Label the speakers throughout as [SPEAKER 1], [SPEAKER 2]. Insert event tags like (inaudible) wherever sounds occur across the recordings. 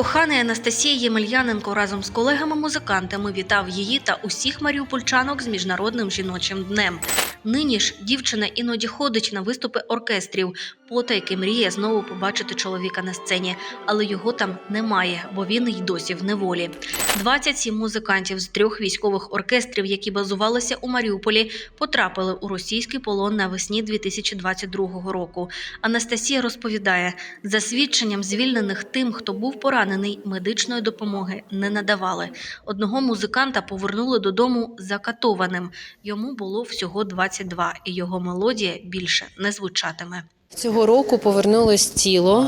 [SPEAKER 1] Коханий Анастасія Ємельяненко разом з колегами-музикантами вітав її та усіх маріупольчанок з міжнародним жіночим днем. Нині ж дівчина іноді ходить на виступи оркестрів, потайки мріє знову побачити чоловіка на сцені, але його там немає, бо він й досі в неволі. 27 музикантів з трьох військових оркестрів, які базувалися у Маріуполі, потрапили у російський полон навесні 2022 року. Анастасія розповідає, за свідченням звільнених тим, хто був поранений, медичної допомоги не надавали. Одного музиканта повернули додому закатованим. Йому було всього 22, і його мелодія більше не звучатиме.
[SPEAKER 2] Цього року повернулось тіло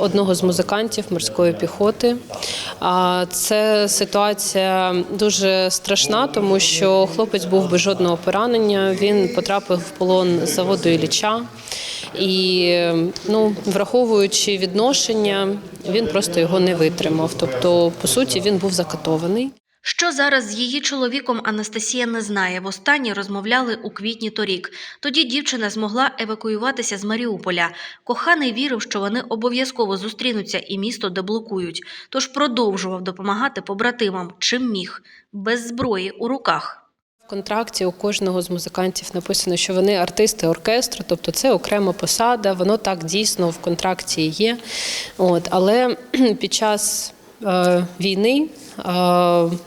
[SPEAKER 2] одного з музикантів морської піхоти. Це ситуація дуже страшна, тому що хлопець був без жодного поранення. Він потрапив в полон заводу Ілліча. І ну, враховуючи відношення, він просто його не витримав. Тобто, по суті, він був закатований.
[SPEAKER 1] Що зараз з її чоловіком Анастасія не знає. Востаннє розмовляли у квітні торік. Тоді дівчина змогла евакуюватися з Маріуполя. Коханий вірив, що вони обов'язково зустрінуться і місто деблокують. Тож продовжував допомагати побратимам, чим міг, без зброї у руках.
[SPEAKER 2] В контракті у кожного з музикантів написано, що вони артисти оркестру, тобто це окрема посада. Воно так дійсно в контракті є. От, але (clears throat) під час е, війни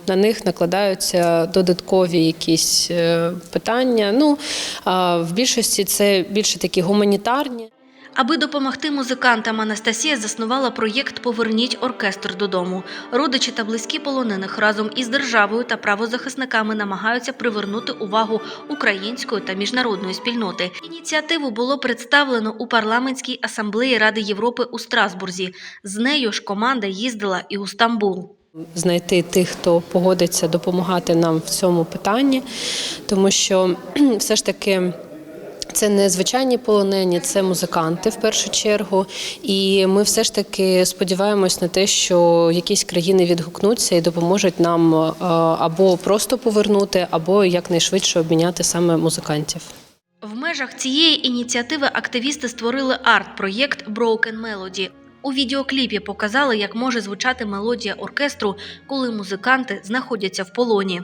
[SPEAKER 2] на них накладаються додаткові якісь е, питання. Ну, е, в більшості це більше такі гуманітарні.
[SPEAKER 1] Аби допомогти музикантам, Анастасія заснувала проєкт Поверніть оркестр додому. Родичі та близькі полонених разом із державою та правозахисниками намагаються привернути увагу української та міжнародної спільноти. Ініціативу було представлено у парламентській асамблеї Ради Європи у Страсбурзі. З нею ж команда їздила і у Стамбул.
[SPEAKER 2] Знайти тих, хто погодиться допомагати нам в цьому питанні, тому що (clears throat) все ж таки. Це не звичайні полонені, це музиканти в першу чергу. І ми все ж таки сподіваємось на те, що якісь країни відгукнуться і допоможуть нам е, або просто повернути, або якнайшвидше обміняти саме музикантів.
[SPEAKER 1] В межах цієї ініціативи активісти створили арт-проєкт Broken Melody. У відеокліпі показали, як може звучати мелодія оркестру, коли музиканти знаходяться в полоні.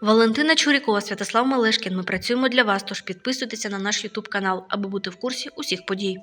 [SPEAKER 1] Валентина Чурікова, Святослав Малешкін. Ми працюємо для вас. Тож підписуйтеся на наш Ютуб канал, аби бути в курсі усіх подій.